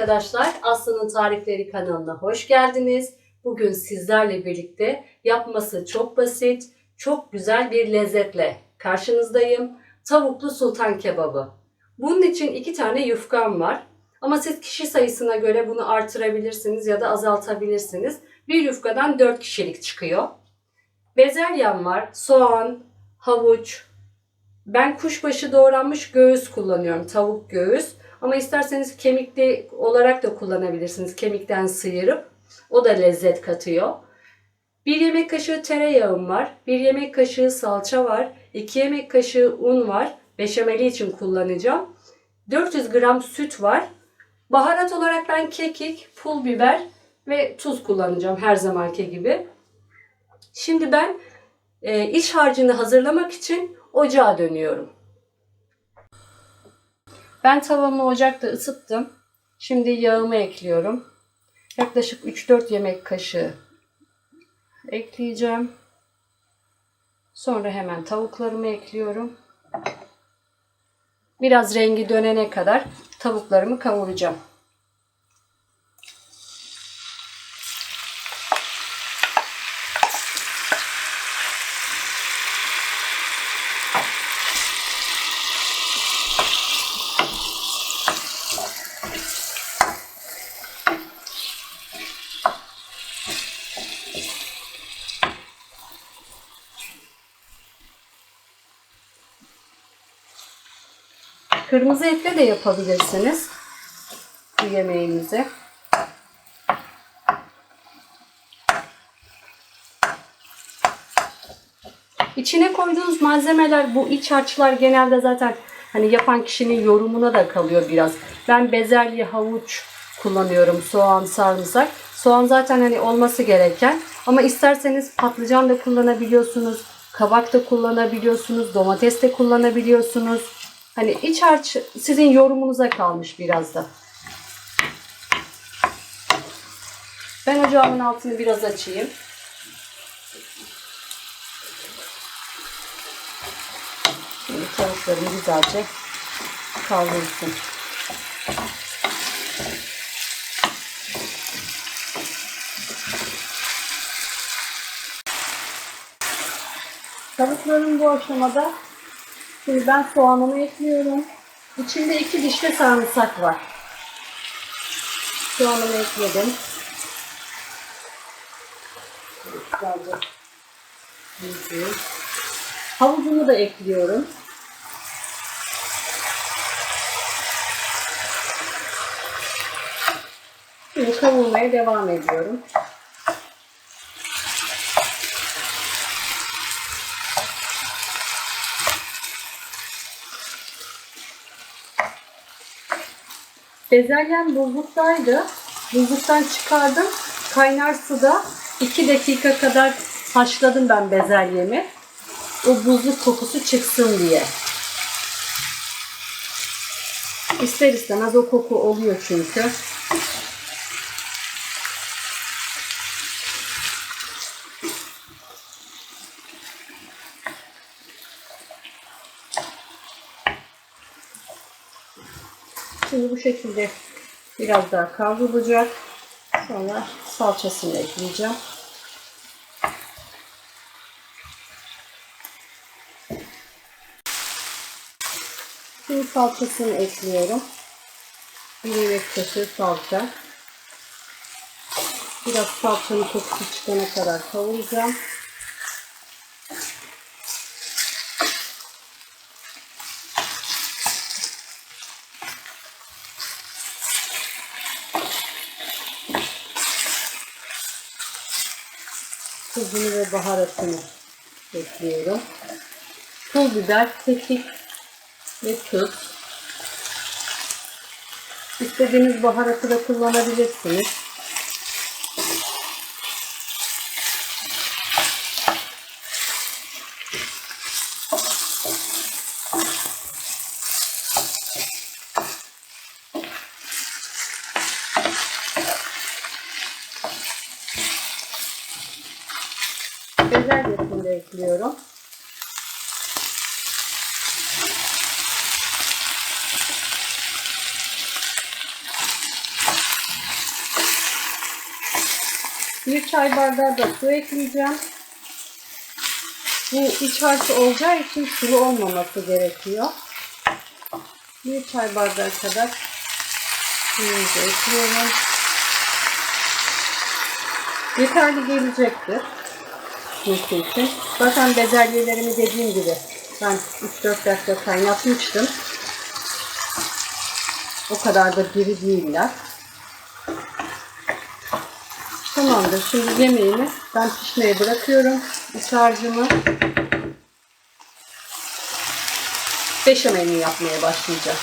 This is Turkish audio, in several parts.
Arkadaşlar, Aslı'nın Tarifleri kanalına hoş geldiniz. Bugün sizlerle birlikte yapması çok basit, çok güzel bir lezzetle karşınızdayım. Tavuklu sultan kebabı. Bunun için iki tane yufkam var. Ama siz kişi sayısına göre bunu artırabilirsiniz ya da azaltabilirsiniz. Bir yufkadan 4 kişilik çıkıyor. Bezelyem var, soğan, havuç. Ben kuşbaşı doğranmış göğüs kullanıyorum, tavuk göğüs. Ama isterseniz kemikli olarak da kullanabilirsiniz. Kemikten sıyırıp. O da lezzet katıyor. Bir yemek kaşığı tereyağım var. Bir yemek kaşığı salça var. 2 yemek kaşığı un var. Beşameli için kullanacağım. 400 gram süt var. Baharat olarak ben kekik, pul biber ve tuz kullanacağım her zamanki gibi. Şimdi ben e, iç harcını hazırlamak için ocağa dönüyorum. Ben tavamı ocakta ısıttım. Şimdi yağımı ekliyorum. Yaklaşık 3-4 yemek kaşığı ekleyeceğim. Sonra hemen tavuklarımı ekliyorum. Biraz rengi dönene kadar tavuklarımı kavuracağım. Kırmızı etle de yapabilirsiniz bu yemeğimizi. İçine koyduğunuz malzemeler bu iç harçlar genelde zaten hani yapan kişinin yorumuna da kalıyor biraz. Ben bezelye, havuç kullanıyorum. Soğan, sarımsak. Soğan zaten hani olması gereken. Ama isterseniz patlıcan da kullanabiliyorsunuz. Kabak da kullanabiliyorsunuz. Domates de kullanabiliyorsunuz. Hani iç harç sizin yorumunuza kalmış biraz da. Ben ocağımın altını biraz açayım. Şimdi tavuklarım güzelce kavrulsun. Tavuklarım bu aşamada Şimdi ben soğanımı ekliyorum. İçinde iki dişli sarımsak var. Soğanımı ekledim. Güzelce. Havucumu da ekliyorum. Şimdi kavurmaya devam ediyorum. Bezelyem buzluktaydı. Buzluktan çıkardım. Kaynar suda 2 dakika kadar haşladım ben bezelyemi. O buzluk kokusu çıksın diye. İster istemez o koku oluyor çünkü. Şekilde biraz daha kavrulacak. Sonra salçasını ekleyeceğim. Şimdi salçasını ekliyorum. Bir yemek kaşığı salça. Biraz salçanın kokusu çıkana kadar kavuracağım. Tuzunu ve baharatını ekliyorum. Pul biber, kekik ve tuz. İstediğiniz baharatı da kullanabilirsiniz. ekliyorum. Bir çay bardağı da su ekleyeceğim. Bu iç harç olacağı için sulu olmaması gerekiyor. Bir çay bardağı kadar suyumuzu ekliyorum. Yeterli gelecektir. Neyse Zaten bezelyelerimi dediğim gibi ben 3-4 dakika kaynatmıştım. O kadar da diri değiller. Tamamdır. Şimdi yemeğimi ben pişmeye bırakıyorum. İç harcımı beşamelini yapmaya başlayacağım.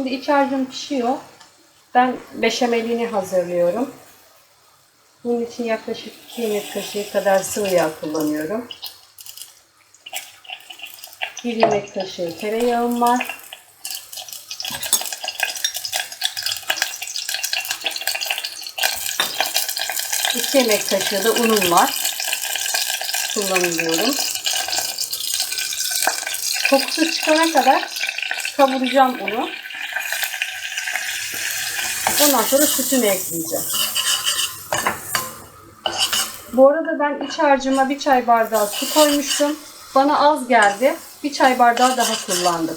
Şimdi iç harcım pişiyor. Ben beşamelini hazırlıyorum. Bunun için yaklaşık 2 yemek kaşığı kadar sıvı yağ kullanıyorum. 1 yemek kaşığı tereyağım var. İki yemek kaşığı da unum var. Kullanıyorum. Kokusu çıkana kadar kavuracağım unu. Ondan sonra sütünü ekleyeceğim. Bu arada ben iç harcıma bir çay bardağı su koymuştum. Bana az geldi. Bir çay bardağı daha kullandım.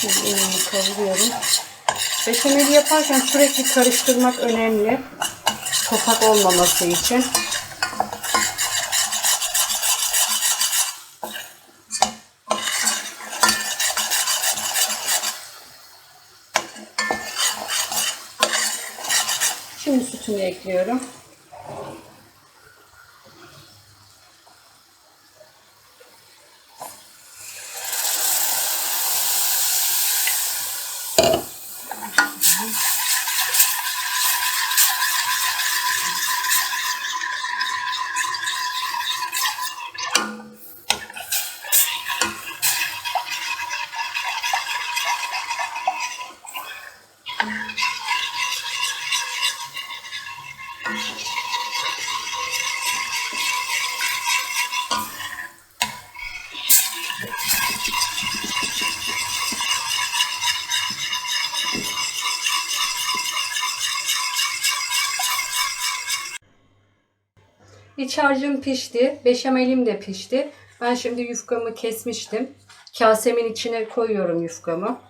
Şimdi kavuruyorum. Beşameli yaparken sürekli karıştırmak önemli. Topak olmaması için. Sütünü ekliyorum. İç harcım pişti. Beşamelim de pişti. Ben şimdi yufkamı kesmiştim. Kasemin içine koyuyorum yufkamı.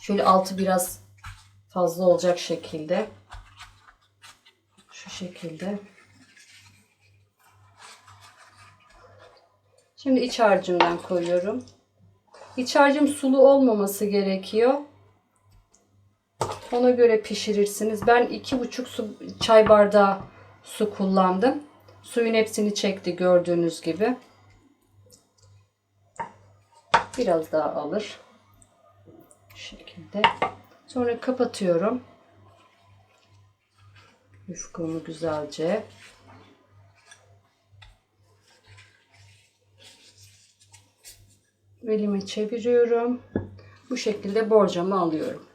Şöyle altı biraz fazla olacak şekilde. Şu şekilde. Şimdi iç harcımdan koyuyorum. İç harcım sulu olmaması gerekiyor. Ona göre pişirirsiniz. Ben iki buçuk su, çay bardağı su kullandım. Suyun hepsini çekti gördüğünüz gibi. Biraz daha alır. Şu şekilde. Sonra kapatıyorum. Yufkamı güzelce. Elimi çeviriyorum. Bu şekilde borcamı alıyorum.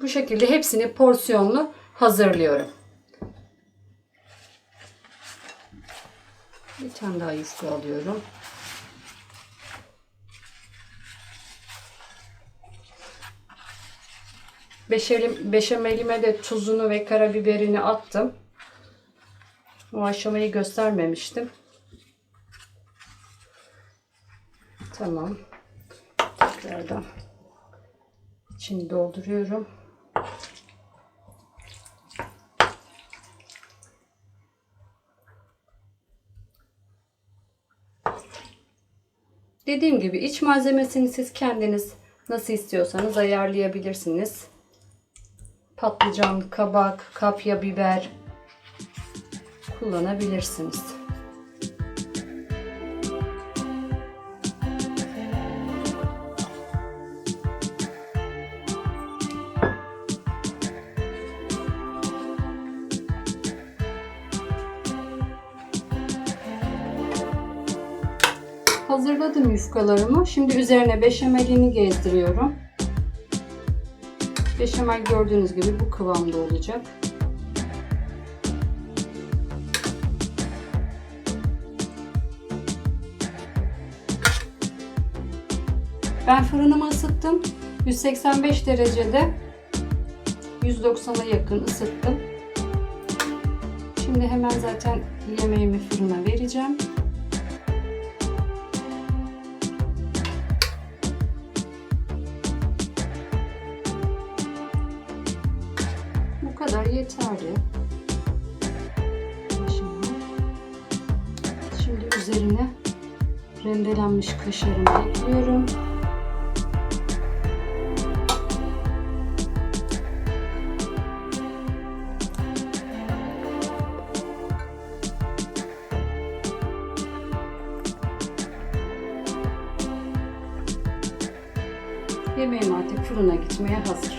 Bu şekilde hepsini porsiyonlu hazırlıyorum. Bir tane daha yufka alıyorum. Beşelim, beşamelime de tuzunu ve karabiberini attım. O aşamayı göstermemiştim. Tamam. Tekrardan içini dolduruyorum. Dediğim gibi iç malzemesini siz kendiniz nasıl istiyorsanız ayarlayabilirsiniz. Patlıcan, kabak, kapya biber kullanabilirsiniz. Hazırladım yufkalarımı. Şimdi üzerine beşamelini gezdiriyorum. Beşamel gördüğünüz gibi bu kıvamda olacak. Ben fırınımı ısıttım. 185 derecede 190'a yakın ısıttım. Şimdi hemen zaten yemeğimi fırına vereceğim. Yeterli. Şimdi, şimdi üzerine rendelenmiş kaşarımı ekliyorum. Yemeğim artık fırına gitmeye hazır.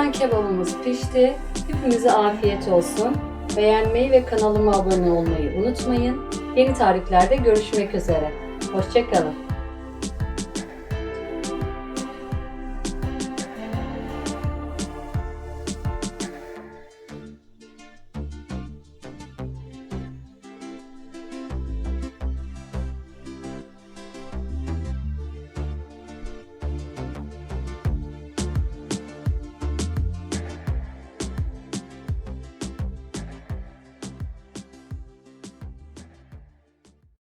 Sultan kebabımız pişti. Hepimize afiyet olsun. Beğenmeyi ve kanalıma abone olmayı unutmayın. Yeni tariflerde görüşmek üzere. Hoşçakalın.